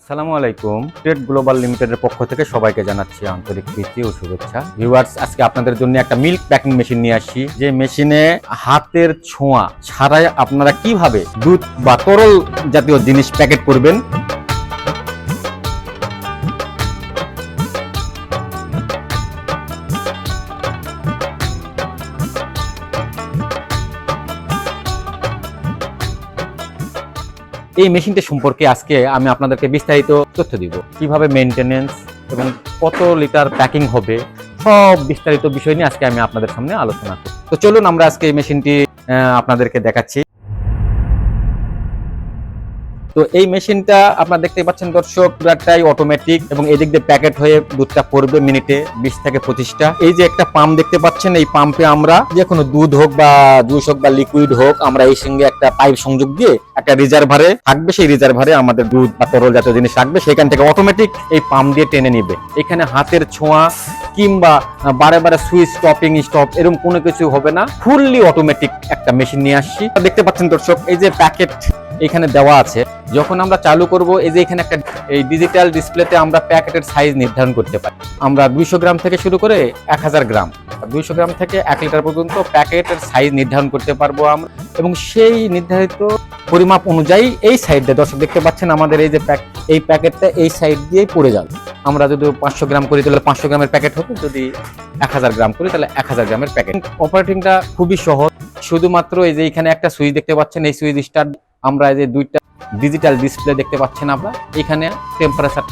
আসসালামু আলাইকুম। Trade global লিমিটেডের পক্ষ থেকে সবাইকে জানাচ্ছি আন্তরিক প্রীতি ও শুভেচ্ছা। ভিউয়ার্স আজকে আপনাদের জন্য একটা মিল্ক প্যাকিং মেশিন নিয়ে আসি যে মেশিনে হাতের ছোঁয়া ছাড়াই আপনারা কীভাবে দুধ বা তরল জাতীয় জিনিস প্যাকেট করবেন এই মেশিনটি সম্পর্কে আজকে আমি আপনাদেরকে বিস্তারিত তথ্য দিব। কীভাবে মেনটেনেন্স এবং কত লিটার প্যাকিং হবে, সব বিস্তারিত বিষয় নিয়ে আজকে আমি আপনাদের সামনে আলোচনা করব। তো চলুন আমরা আজকে এই মেশিনটি আপনাদেরকে দেখাচ্ছি। তো এই মেশিনটা আপনারা দেখতে পাচ্ছেন দর্শক, পুরাটাই অটোমেটিক এবং এদিক দিয়ে প্যাকেট হয়ে দুধটা পড়বে মিনিটে বিশ থেকে পঁচিশটা। এই যে একটা পাম্প দেখতে পাচ্ছেন, এই পাম্পে আমরা যে কোনো দুধ হোক বা জুস হোক বা লিকুইড হোক, আমরা এই সঙ্গে একটা পাইপ সংযোগ দিয়ে একটা রিজার্ভারে থাকবে। সেই রিজার্ভারে আমাদের দুধ বা তরল জাতীয় জিনিস রাখবে সেখান থেকে অটোমেটিক এই পাম্প দিয়ে টেনে নিবে। এখানে হাতের ছোঁয়া কিংবা বারে বারে সুইচ স্টপিং স্টপ এরকম কোনো কিছু হবে না। ফুললি অটোমেটিক একটা মেশিন নিয়ে আসছি। দেখতে পাচ্ছেন দর্শক, এই যে প্যাকেট এখানে দেওয়া আছে। যখন আমরা চালু করব, এই যে এখানে একটা এই ডিজিটাল ডিসপ্লেতে আমরা প্যাকেটের সাইজ নির্ধারণ করতে পারি। আমরা দুইশো গ্রাম থেকে শুরু করে এক হাজার গ্রাম, দুইশো গ্রাম থেকে এক লিটার পর্যন্ত প্যাকেটের সাইজ নির্ধারণ করতে পারব আমরা। এবং সেই নির্ধারিত পরিমাপ অনুযায়ী এই সাইড দিয়ে দর্শক দেখতে পাচ্ছেন আমাদের এই যে প্যাক এই প্যাকেটটা এই সাইড দিয়েই পড়ে যাবে। আমরা যদি পাঁচশো গ্রাম করি, তাহলে পাঁচশো গ্রামের প্যাকেট হবে যদি এক হাজার গ্রাম করি, তাহলে এক হাজার গ্রামের প্যাকেট অপারেটিংটা খুবই সহজ। শুধুমাত্র এই যে এখানে একটা সুইচ দেখতে পাচ্ছেন, এই সুইচ স্টার আমরা এই যে দুইটা ডিজিটাল ডিসপ্লে দেখতে পাচ্ছেন আমরা, এখানে টেম্পারেচার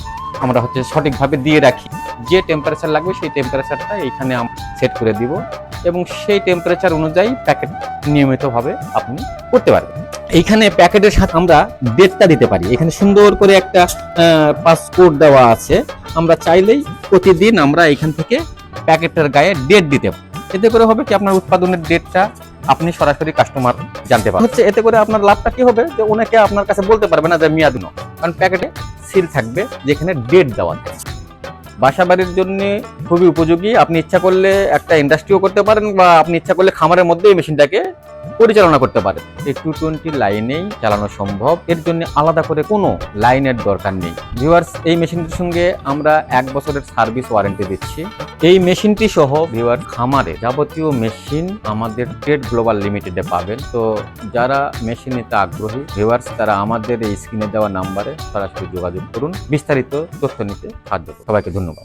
আমরা হচ্ছে সঠিকভাবে দিয়ে রাখি। যে টেম্পারেচার লাগবে সেই টেম্পারেচারটা এখানে সেট করে দিব এবং সেই টেম্পারেচার অনুযায়ী প্যাকেট নিয়মিতভাবে আপনি করতে পারবেন। এইখানে প্যাকেটের সাথে আমরা ডেটটা দিতে পারি। এখানে সুন্দর করে একটা পাসপোর্ট দেওয়া আছে। আমরা চাইলেই প্রতিদিন আমরা এখান থেকে প্যাকেটের গায়ে ডেট দিতে পারি। এতে করে হবে কি আপনার উৎপাদনের ডেটটা আপনি সরাসরি কাস্টমার জানতে পারবেন। হচ্ছে এতে করে আপনার লাভটা কি হবে? যে অনেকে আপনার কাছে বলতে পারবে না যে মেয়াদ ন কারণ প্যাকেটে সিল থাকবে, যেখানে ডেট দেওয়া থাকে বাসা বাড়ির জন্য খুবই উপযোগী। আপনি ইচ্ছা করলে একটা ইন্ডাস্ট্রিও করতে পারেন বা আপনি ইচ্ছা করলে খামারের মধ্যে এই মেশিনটাকে পরিচালনা করতে পারেন। এই টু টোয়েন্টি লাইনেই চালানো সম্ভব। এর জন্য আলাদা করে কোনো লাইনের দরকার নেই। ভিউয়ার্স এই মেশিনটির সঙ্গে আমরা এক বছরের সার্ভিস ওয়ারেন্টি দিচ্ছি। এই মেশিনটি সহ ভিওয়ার খামারে যাবতীয় মেশিন আমাদের ট্রেড গ্লোবাল লিমিটেডে পাবেন। তো যারা মেশিন নিতে আগ্রহী ভিওয়ার্স তারা আমাদের এই স্ক্রিনে দেওয়া নাম্বারে সরাসরি যোগাযোগ করুন। বিস্তারিত তথ্য নিতে সাহায্য সবাইকে ধন্যবাদ।